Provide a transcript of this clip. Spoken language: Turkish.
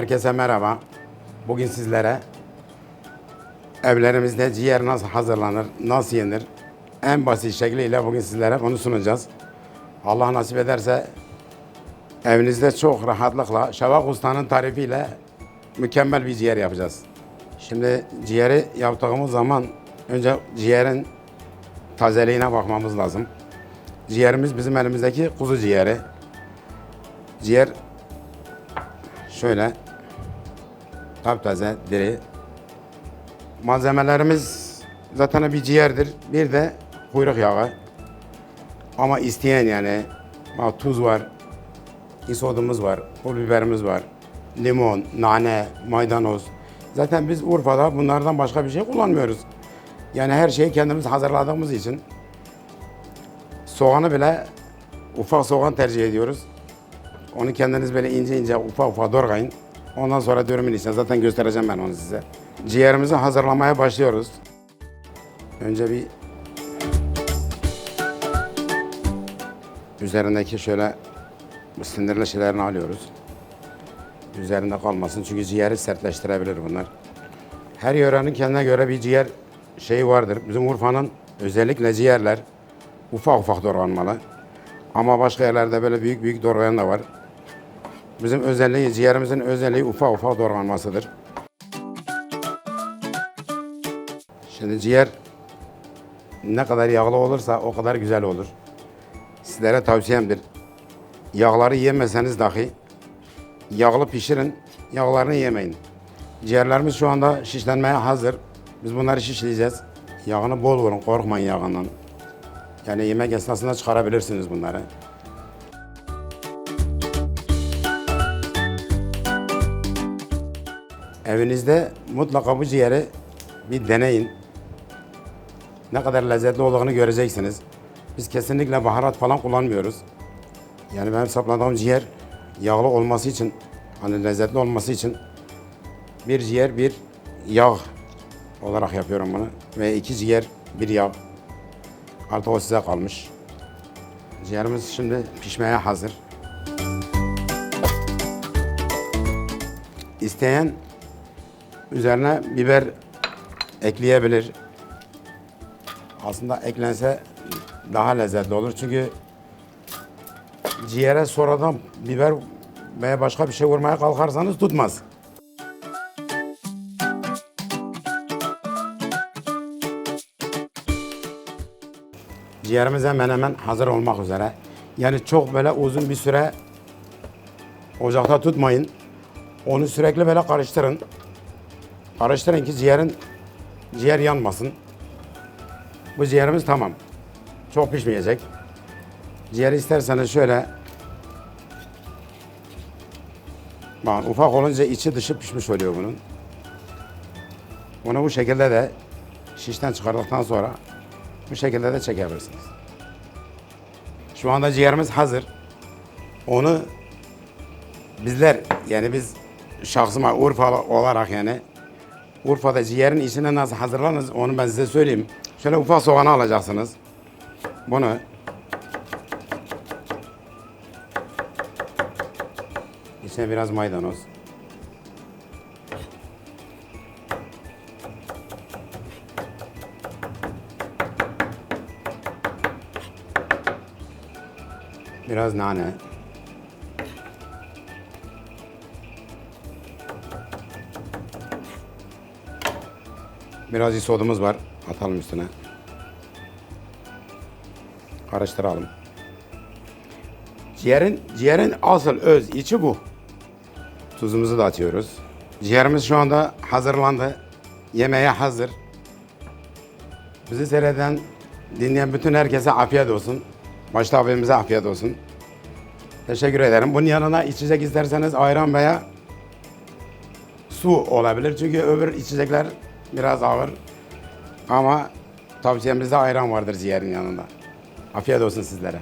Herkese merhaba. Bugün sizlere evlerimizde ciğer nasıl hazırlanır, nasıl yenir en basit şekliyle bugün sizlere bunu sunacağız. Allah nasip ederse evinizde çok rahatlıkla Şavak Usta'nın tarifiyle mükemmel bir ciğer yapacağız. Şimdi ciğeri yaptığımız zaman önce ciğerin tazeliğine bakmamız lazım. Ciğerimiz bizim elimizdeki kuzu ciğeri. Ciğer şöyle taptaze, diri. Malzemelerimiz zaten bir ciğerdir. Bir de kuyruk yağı. Ama isteyen yani bak tuz var, isodumuz var, pul biberimiz var, limon, nane, maydanoz. Zaten biz Urfa'da bunlardan başka bir şey kullanmıyoruz. Yani her şeyi kendimiz hazırladığımız için soğanı bile ufak soğan tercih ediyoruz. Onu kendiniz böyle ince ince ufak ufak doğrayın. Ondan sonra dürümün içine zaten göstereceğim ben onu size. Ciğerimizi hazırlamaya başlıyoruz. Önce bir üzerindeki şöyle bu sindirli şeylerini alıyoruz. Üzerinde kalmasın çünkü ciğeri sertleştirebilir bunlar. Her yörenin kendine göre bir ciğer şeyi vardır. Bizim Urfa'nın özellikle ciğerler ufak ufak doğranmalı. Ama başka yerlerde böyle büyük büyük doğrayan da var. Bizim özelliği, ciğerimizin özelliği ufak ufak doğranmasıdır. Şimdi ciğer ne kadar yağlı olursa o kadar güzel olur. Sizlere tavsiyemdir. Yağları yemeseniz dahi yağlı pişirin, yağlarını yemeyin. Ciğerlerimiz şu anda şişlenmeye hazır. Biz bunları şişleyeceğiz. Yağını bol vurun, korkmayın yağından. Yani yemek esnasında çıkarabilirsiniz bunları. Evinizde mutlaka bu ciğeri bir deneyin. Ne kadar lezzetli olduğunu göreceksiniz. Biz kesinlikle baharat falan kullanmıyoruz. Yani benim sapladığım ciğer yağlı olması için, hani lezzetli olması için bir ciğer bir yağ olarak yapıyorum bunu. Ve iki ciğer bir yağ. Artık o size kalmış. Ciğerimiz şimdi pişmeye hazır. İsteyen üzerine biber ekleyebilir. Aslında eklense daha lezzetli olur. Çünkü ciğere sonradan biber veya başka bir şey vurmaya kalkarsanız tutmaz. Ciğerimiz hemen hemen hazır olmak üzere. Yani çok böyle uzun bir süre ocakta tutmayın. Onu sürekli böyle karıştırın. Karıştırın ki ciğerin ciğer yanmasın. Bu ciğerimiz tamam. Çok pişmeyecek. Ciğeri isterseniz şöyle Bakın ufak olunca içi dışı pişmiş oluyor bunun. Bunu bu şekilde de şişten çıkardıktan sonra bu şekilde de çekebilirsiniz. Şu anda ciğerimiz hazır. Onu bizler yani biz şahsıma Urfa olarak yani Urfa'da ciğerin içine nasıl hazırlanır onu ben size söyleyeyim. Şöyle ufak soğanı alacaksınız. Bunu içine biraz maydanoz. Biraz nane. Biraz isodumuz var. Atalım üstüne. Karıştıralım. Ciğerin, ciğerin asıl öz içi bu. Tuzumuzu da atıyoruz. Ciğerimiz şu anda hazırlandı. Yemeğe hazır. Bizi seyreden, dinleyen bütün herkese afiyet olsun. Başta abimize afiyet olsun. Teşekkür ederim. Bunun yanına içecek isterseniz ayran veya su olabilir. Çünkü öbür içecekler biraz ağır. Ama tavsiyemizde ayran vardır ciğerin yanında. Afiyet olsun sizlere.